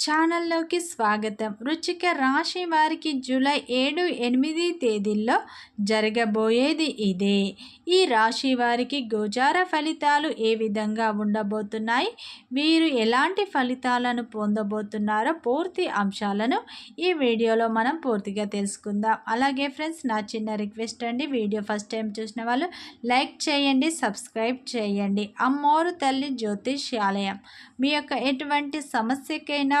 ఛానల్లోకి స్వాగతం. రుచిక రాశి వారికి జూలై ఏడు ఎనిమిది తేదీల్లో జరగబోయేది ఇదే. ఈ రాశి వారికి గోచార ఫలితాలు ఏ విధంగా ఉండబోతున్నాయి? వీరు ఎలాంటి ఫలితాలను పొందబోతున్నారో పూర్తి అంశాలను ఈ వీడియోలో మనం పూర్తిగా తెలుసుకుందాం. అలాగే ఫ్రెండ్స్ నా చిన్న రిక్వెస్ట్ అండి వీడియో ఫస్ట్ టైం చూసిన వాళ్ళు లైక్ చేయండి సబ్స్క్రైబ్ చేయండి. అమ్మోరు తల్లి జ్యోతిష్యాలయం. మీ యొక్క ఎటువంటి సమస్యకైనా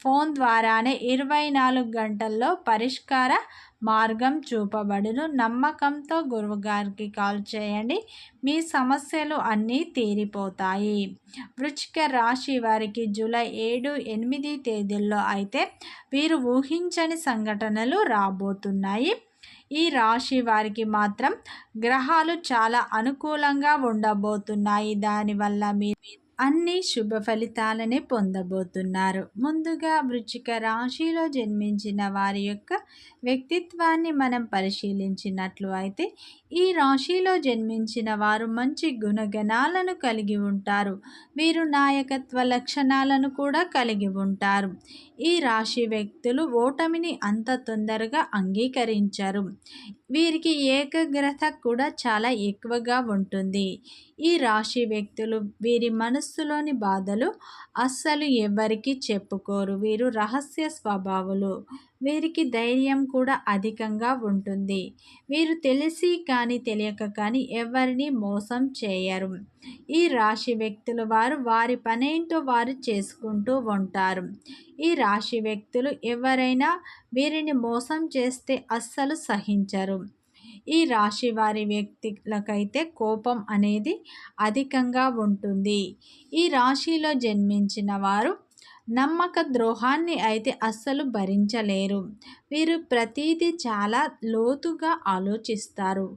ఫోన్ ద్వారానే ఇరవై నాలుగు గంటల్లో పరిష్కార మార్గం చూపబడును. నమ్మకంతో గురువుగారికి కాల్ చేయండి. మీ సమస్యలు అన్నీ తీరిపోతాయి. వృచ్చిక రాశి వారికి జూలై ఏడు ఎనిమిది తేదీల్లో అయితే వీరు ఊహించని సంఘటనలు రాబోతున్నాయి. ఈ రాశి వారికి మాత్రం గ్రహాలు చాలా అనుకూలంగా ఉండబోతున్నాయి. దానివల్ల మీరు అన్ని శుభ ఫలితాలనే పొందబోతున్నారు. ముందుగా వృచ్చిక రాశిలో జన్మించిన వారి యొక్క వ్యక్తిత్వాన్ని మనం పరిశీలించినట్లు అయితే ఈ రాశిలో జన్మించిన వారు మంచి గుణగణాలను కలిగి ఉంటారు. వీరు నాయకత్వ లక్షణాలను కూడా కలిగి ఉంటారు. ఈ రాశి వ్యక్తులు ఓటమిని అంత తొందరగా అంగీకరించరు. వీరికి ఏకాగ్రత కూడా చాలా ఎక్కువగా ఉంటుంది. ఈ రాశి వ్యక్తులు వీరి మనస్సులోని బాధలు అస్సలు ఎవరికి చెప్పుకోరు. వీరు రహస్య స్వభావులు. వీరికి ధైర్యం కూడా అధికంగా ఉంటుంది. వీరు తెలిసి కానీ తెలియక కానీ ఎవరిని మోసం చేయరు. ఈ రాశి వ్యక్తులు వారు వారి పనేంటో వారు చేసుకుంటూ ఉంటారు. ఈ రాశి వ్యక్తులు ఎవరైనా వీరిని మోసం చేస్తే అస్సలు సహించరు. ఈ రాశి వారి వ్యక్తులకైతే కోపం అనేది అధికంగా ఉంటుంది. ఈ రాశిలో జన్మించిన వారు నమ్మక ద్రోహాన్ని అయితే అస్సలు భరించలేరు. వీరు ప్రతీది చాలా లోతుగా ఆలోచిస్తారు.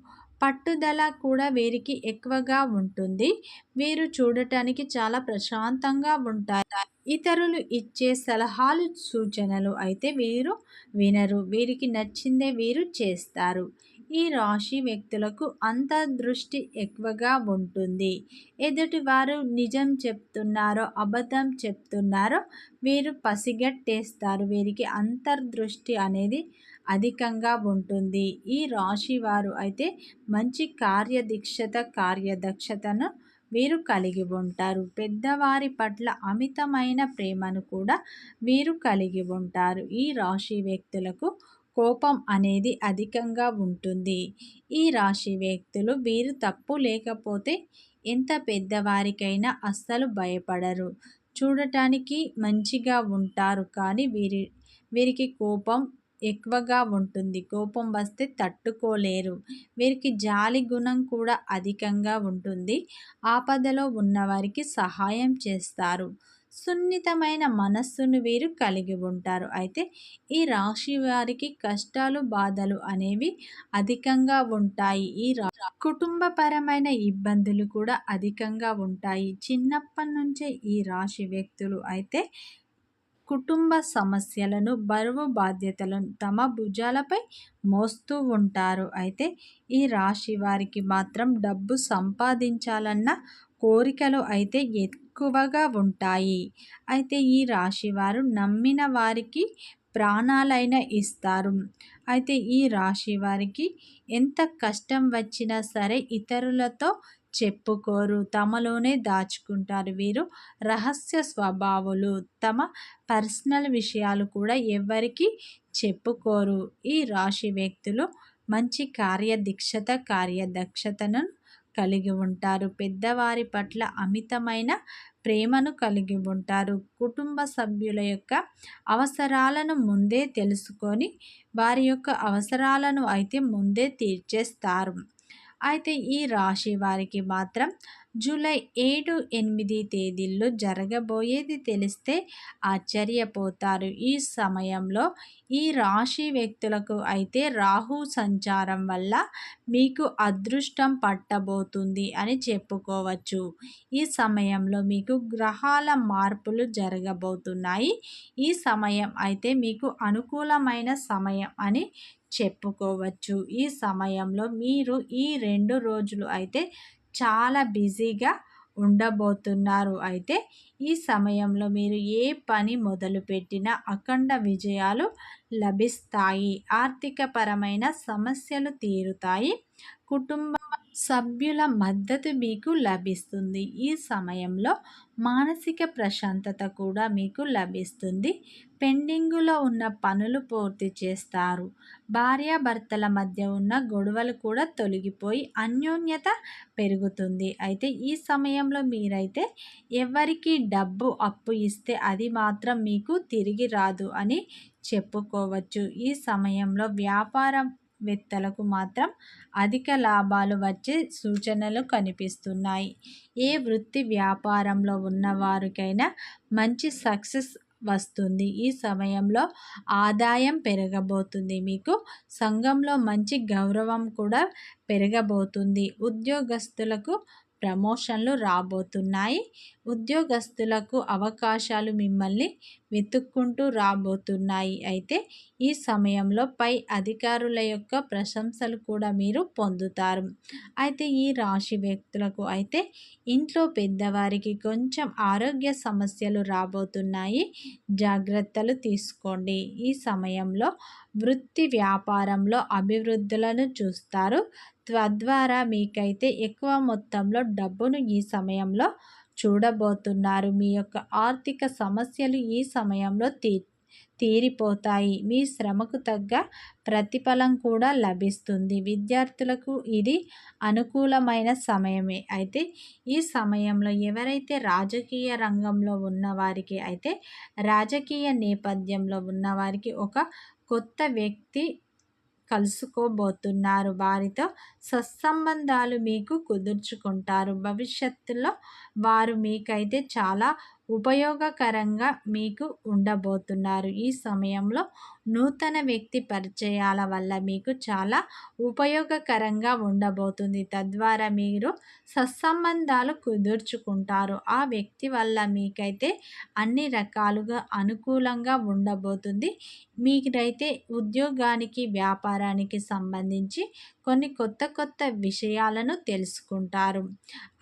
పట్టుదల కూడా వీరికి ఎక్కువగా ఉంటుంది. వీరు చూడటానికి చాలా ప్రశాంతంగా ఉంటారు. ఇతరులు ఇచ్చే సలహాలు సూచనలు అయితే వీరు వినరు. వీరికి నచ్చిందే వీరు చేస్తారు. ఈ రాశి వ్యక్తులకు అంతర్దృష్టి ఎక్కువగా ఉంటుంది. ఎదుటి వారు నిజం చెప్తున్నారో అబద్ధం చెప్తున్నారో వీరు పసిగట్టేస్తారు. వీరికి అంతర్దృష్టి అనేది అధికంగా ఉంటుంది. ఈ రాశి వారు అయితే మంచి కార్యదీక్షత కార్యదక్షతను వీరు కలిగి ఉంటారు. పెద్దవారి పట్ల అమితమైన ప్రేమను కూడా వీరు కలిగి ఉంటారు. ఈ రాశి వ్యక్తులకు కోపం అనేది అధికంగా ఉంటుంది. ఈ రాశి వ్యక్తులు వీరు తప్పు లేకపోతే ఎంత పెద్దవారికైనా అస్సలు భయపడరు. చూడటానికి మంచిగా ఉంటారు కానీ వీరి వీరికి కోపం ఎక్కువగా ఉంటుంది. కోపం వస్తే తట్టుకోలేరు. వీరికి జాలి గుణం కూడా అధికంగా ఉంటుంది. ఆపదలో ఉన్నవారికి సహాయం చేస్తారు. సున్నితమైన మనస్సును వీరు కలిగి ఉంటారు. అయితే ఈ రాశి వారికి కష్టాలు బాధలు అనేవి అధికంగా ఉంటాయి. ఈ కుటుంబపరమైన ఇబ్బందులు కూడా అధికంగా ఉంటాయి. చిన్నప్పటి నుంచే ఈ రాశి వ్యక్తులు అయితే కుటుంబ సమస్యలను బరువు బాధ్యతలను తమ భుజాలపై మోస్తూ ఉంటారు. అయితే ఈ రాశి వారికి మాత్రం డబ్బు సంపాదించాలన్న కోరికలు అయితే ఎక్కువగా ఉంటాయి. అయితే ఈ రాశి వారు నమ్మిన వారికి ప్రాణాలైన ఇస్తారు. అయితే ఈ రాశి వారికి ఎంత కష్టం వచ్చినా సరే ఇతరులతో చెప్పుకోరు. తమలోనే దాచుకుంటారు వీరు. రహస్య స్వభావులు తమ పర్సనల్ విషయాలు కూడా ఎవరికి చెప్పుకోరు. ఈ రాశి వ్యక్తులు మంచి కార్యదీక్షత కార్యదక్షతను కలిగి ఉంటారు. పెద్దవారి పట్ల అమితమైన ప్రేమను కలిగి ఉంటారు. కుటుంబ సభ్యుల యొక్క అవసరాలను ముందే తెలుసుకొని వారి యొక్క అవసరాలను అయితే ముందే తీర్చేస్తారు. అయితే ఈ రాశి వారికి మాత్రం జూలై ఏడు ఎనిమిది తేదీల్లో జరగబోయేది తెలిస్తే ఆశ్చర్యపోతారు. ఈ సమయంలో ఈ రాశి వ్యక్తులకు అయితే రాహు సంచారం వల్ల మీకు అదృష్టం పట్టబోతుంది అని చెప్పుకోవచ్చు. ఈ సమయంలో మీకు గ్రహాల మార్పులు జరగబోతున్నాయి. ఈ సమయం అయితే మీకు అనుకూలమైన సమయం అని చెప్పుకోవచ్చు. ఈ సమయంలో మీరు ఈ రెండు రోజులు అయితే చాలా బిజీగా ఉండబోతున్నారు. అయితే ఈ సమయంలో మీరు ఏ పని మొదలుపెట్టినా అఖండ విజయాలు లభిస్తాయి. ఆర్థికపరమైన సమస్యలు తీరుతాయి. కుటుంబ సభ్యుల మద్దతు మీకు లభిస్తుంది. ఈ సమయంలో మానసిక ప్రశాంతత కూడా మీకు లభిస్తుంది. పెండింగులో ఉన్న పనులు పూర్తి చేస్తారు. భార్యాభర్తల మధ్య ఉన్న గొడవలు కూడా తొలగిపోయి అన్యోన్యత పెరుగుతుంది. అయితే ఈ సమయంలో మీరైతే ఎవరికి డబ్బు అప్పు ఇస్తే అది మాత్రం మీకు తిరిగి రాదు అని చెప్పుకోవచ్చు. ఈ సమయంలో వ్యాపారం వేత్తలకు మాత్రం అధిక లాభాలు వచ్చే సూచనలు కనిపిస్తున్నాయి. ఏ వృత్తి వ్యాపారంలో ఉన్నవారికైనా మంచి సక్సెస్ వస్తుంది. ఈ సమయంలో ఆదాయం పెరగబోతుంది. మీకు సంఘంలో మంచి గౌరవం కూడా పెరగబోతుంది. ఉద్యోగస్తులకు ప్రమోషన్లు రాబోతున్నాయి. ఉద్యోగస్తులకు అవకాశాలు మిమ్మల్ని వెతుక్కుంటూ రాబోతున్నాయి. అయితే ఈ సమయంలో పై అధికారుల యొక్క ప్రశంసలు కూడా మీరు పొందుతారు. అయితే ఈ రాశి వ్యక్తులకు అయితే ఇంట్లో పెద్దవారికి కొంచెం ఆరోగ్య సమస్యలు రాబోతున్నాయి. జాగ్రత్తలు తీసుకోండి. ఈ సమయంలో వృత్తి వ్యాపారంలో అభివృద్ధులను చూస్తారు. తద్వారా మీకైతే ఎక్కువ మొత్తంలో డబ్బును ఈ సమయంలో చూడబోతున్నారు. మీ యొక్క ఆర్థిక సమస్యలు ఈ సమయంలో తీ తీరిపోతాయి. మీ శ్రమకు తగ్గ ప్రతిఫలం కూడా లభిస్తుంది. విద్యార్థులకు ఇది అనుకూలమైన సమయమే. అయితే ఈ సమయంలో ఎవరైతే రాజకీయ రంగంలో ఉన్నవారికి అయితే రాజకీయ నేపథ్యంలో ఉన్నవారికి ఒక కొత్త వ్యక్తి కలుసుకోబోతున్నారు. వారితో సత్సంబంధాలు మీకు కుదుర్చుకుంటారు. భవిష్యత్తులో వారు మీకైతే చాలా ఉపయోగకరంగా మీకు ఉండబోతున్నారు. ఈ సమయంలో నూతన వ్యక్తి పరిచయాల వల్ల మీకు చాలా ఉపయోగకరంగా ఉండబోతుంది. తద్వారా మీరు సత్సంబంధాలు కుదుర్చుకుంటారు. ఆ వ్యక్తి వల్ల మీకైతే అన్ని రకాలుగా అనుకూలంగా ఉండబోతుంది. మీరైతే ఉద్యోగానికి వ్యాపారానికి సంబంధించి కొన్ని కొత్త కొత్త విషయాలను తెలుసుకుంటారు.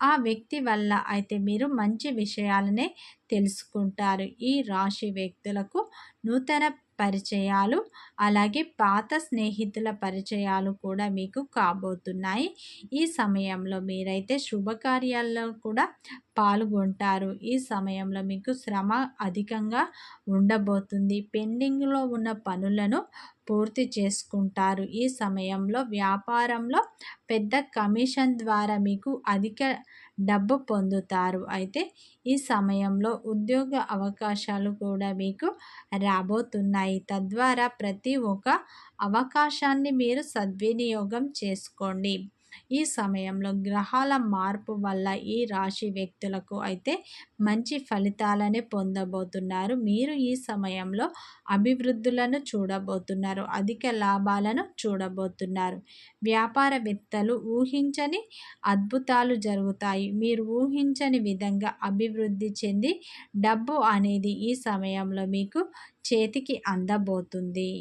ఆ వ్యక్తి వల్ల అయితే మీరు మంచి విషయాలనే తెలుసుకుంటారు. ఈ రాశి వ్యక్తులకు నూతన పరిచయాలు అలాగే పాత స్నేహితుల పరిచయాలు కూడా మీకు కాబోతున్నాయి. ఈ సమయంలో మీరైతే శుభకార్యాల్లో కూడా పాల్గొంటారు. ఈ సమయంలో మీకు శ్రమ అధికంగా ఉండబోతుంది. పెండింగ్లో ఉన్న పనులను పూర్తి చేసుకుంటారు. ఈ సమయంలో వ్యాపారంలో పెద్ద కమిషన్ ద్వారా మీకు అధిక డబ్బు పొందుతారు. అయితే ఈ సమయంలో ఉద్యోగ అవకాశాలు కూడా మీకు రాబోతున్నాయి. తద్వారా ప్రతి ఒక్క అవకాశాన్ని మీరు సద్వినియోగం చేసుకోండి. ఈ సమయంలో గ్రహాల మార్పు వల్ల ఈ రాశి వ్యక్తులకు అయితే మంచి ఫలితాలనే పొందబోతున్నారు. మీరు ఈ సమయంలో అభివృద్ధులను చూడబోతున్నారు అధిక లాభాలను చూడబోతున్నారు. వ్యాపారవేత్తలు ఊహించని అద్భుతాలు జరుగుతాయి. మీరు ఊహించని విధంగా అభివృద్ధి చెంది డబ్బు అనేది ఈ సమయంలో మీకు చేతికి అందబోతుంది.